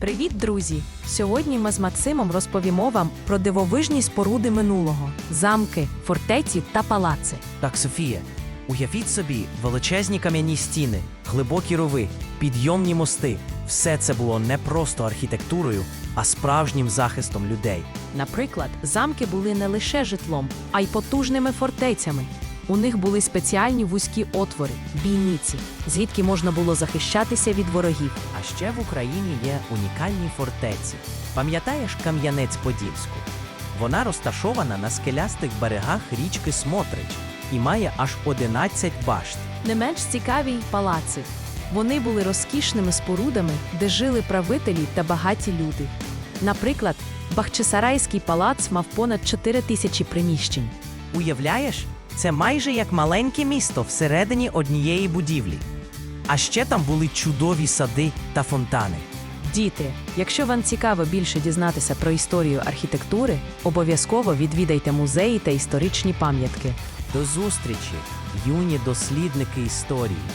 Привіт, друзі! Сьогодні ми з Максимом розповімо вам про дивовижні споруди минулого: замки, фортеці та палаци. Так, Софія, уявіть собі величезні кам'яні стіни, глибокі рови, підйомні мости. Все це було не просто архітектурою, а справжнім захистом людей. Наприклад, замки були не лише житлом, а й потужними фортецями. У них були спеціальні вузькі отвори, бійниці, звідки можна було захищатися від ворогів. А ще в Україні є унікальні фортеці. Пам'ятаєш Кам'янець-Подільську? Вона розташована на скелястих берегах річки Смотрич і має аж 11 башт. Не менш цікаві й палаци. Вони були розкішними спорудами, де жили правителі та багаті люди. Наприклад, Бахчисарайський палац мав понад 4 тисячі приміщень. Уявляєш, це майже як маленьке місто всередині однієї будівлі. А ще там були чудові сади та фонтани. Діти, якщо вам цікаво більше дізнатися про історію архітектури, обов'язково відвідайте музеї та історичні пам'ятки. До зустрічі, юні дослідники історії.